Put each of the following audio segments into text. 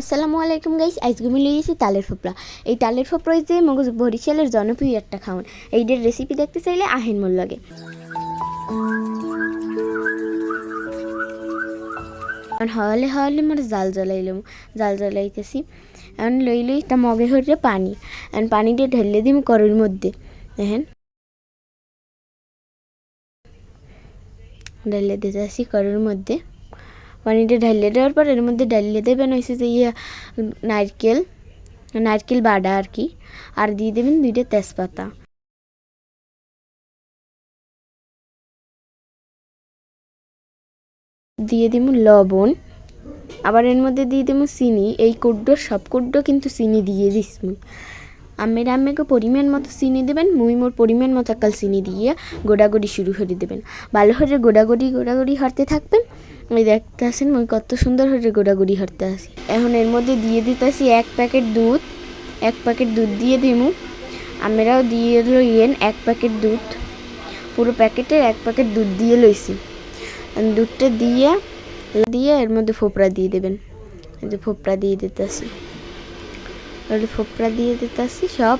আসসালামু আলাইকুম গাইস আজকে আমি লিয়েছি তালের ফোপড়া এই তালের ফোপড়া যে মগজ বরিশালের জনপ্রিয় একটা খাওয়ান। এইটার রেসিপি দেখতে চাইলে আহেন মোর লাগে হলে হওয়ালে মোর জাল জ্বলাইলাম জাল জ্বলাইতেছি। এখন লই লই তা মগে হরে পানি। এখন পানিটা ঢেলে দিম করুর মধ্যে। দেখেন। ঢেলে দিতেছি করুর মধ্যে। পানিটা ঢালিয়ে দেওয়ার পর এর মধ্যে ঢালিয়ে দেবেন হয়েছে যে ইয়ে নারকেল নারকেল বাডা আর কি। আর দিয়ে দেবেন দুইটা তেজপাতা। দিয়ে দিব লবণ। আবার এর মধ্যে দিয়ে দেবো চিনি। এই কুড্ডোর সব কুড্ডো কিন্তু চিনি দিয়ে দিস আমের আমেকে পরিমাণ মতো চিনি দেবেন, মুই মোর পরিমাণ মতো কাল চিনি দিয়ে গোড়াগড়ি শুরু করে দেবেন। ভালো করে গোড়াগড়ি গোড়াগড়ি হরতে থাকবেন। ওই দেখতে আসেন ওই কত সুন্দর করে গোড়াগুড়ি হরতে আসি। এখন এর মধ্যে দিয়ে দিতেছি এক প্যাকেট দুধ, এক প্যাকেট দুধ দিয়ে দিমু। আমরাও দিয়ে লইয়েন এক প্যাকেট দুধ, পুরো প্যাকেটের এক প্যাকেট দুধ দিয়ে লইছি। দুধটা দিয়ে দিয়ে এর মধ্যে ফোপড়া দিয়ে দেবেন। ফোপড়া দিয়ে দিতেছি। আর ফোপড়া দিয়ে দিতেছি, সব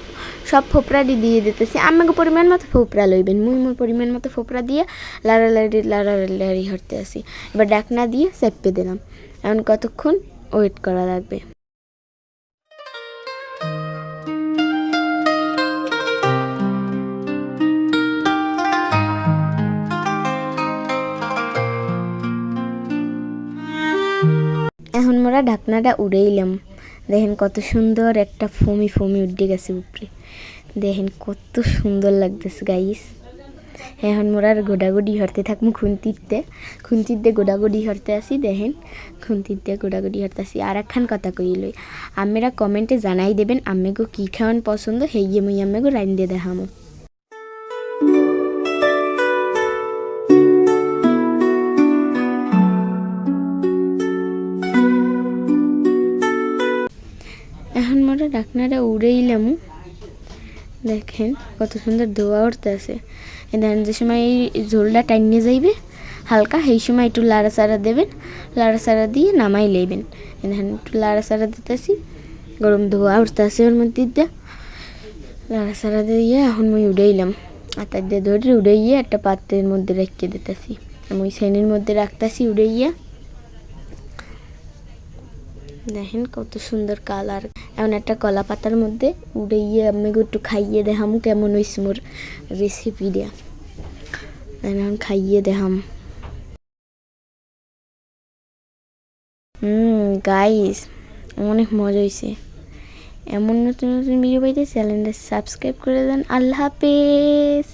সব ফোপড়াটি দিয়ে দিতেছি। আমাকে পরিমাণ মতো ফোপড়া লইবেন, মুই মোর পরিমাণ মতো ফোপড়া দিয়ে লাড়ালাড়ি লাড়ালাড়ি হরতে আসি এবার ডাকনা দিয়ে চেপে দিলাম। এখন কতক্ষণ ওয়েট করা লাগবে? এখন মোরা ঢাকনাটা উড়েইলাম। দেখেন কত সুন্দর একটা ফমি ফমি উঠে গেছে উপরে। দেখেন কত সুন্দর লাগতেছে গাইস এখন মোরা গোডাগোডি হরতে থাকব খুন্তিতে। খুন্তিতে গোডাগুডি হরতে আসি, দেখেন। খুন্তিতে গোডাগুডি হরতে আসি। আর একখান কথা কই লই। আমেরা কমেন্টে জানাই দেবেন আমেগো কী খাওয়ান পছন্দ, হেইয়ে মই আমেগো রাইন দিয়ে দেখামো। মোটা ডাকনাটা উড়েইলাম দেখেন কত সুন্দর ধোয়া উঠতে আছে দেখেন যে সময় এই ঝোলটা টাইনে যাইবে, হালকা, সেই সময় একটু লাড়াচাড়া দেবেন, লাড়াচাড়া দিয়ে নামাই লইবেন। দেখেন একটু লাড়াচাড়া দিতেছি, গরম ধোয়া উঠতে আছে ওর মধ্যে দিয়ে। লাড়াচাড়া দিয়ে এখন মুই উড়াইলাম আটার দিয়ে ধরে উড়াইয়ে একটা পাত্রের মধ্যে রেখে দিতেছি। আমি শ্রেণির মধ্যে রাখতেছি উড়াইয়া। দেখেন কত সুন্দর কালার এমন একটা কলা পাতার মধ্যে উড়াইয়ে আমি একটু খাইয়ে দেখাম কেমন হয়েছে মোর রেসিপিটা এখন খাইয়ে দেখাম। হুম গাইস অনেক মজা হয়েছে এমন নতুন নতুন ভিডিও পাইতে চ্যানেলটা সাবস্ক্রাইব করে দেন। আল্লাহ হাফেজ।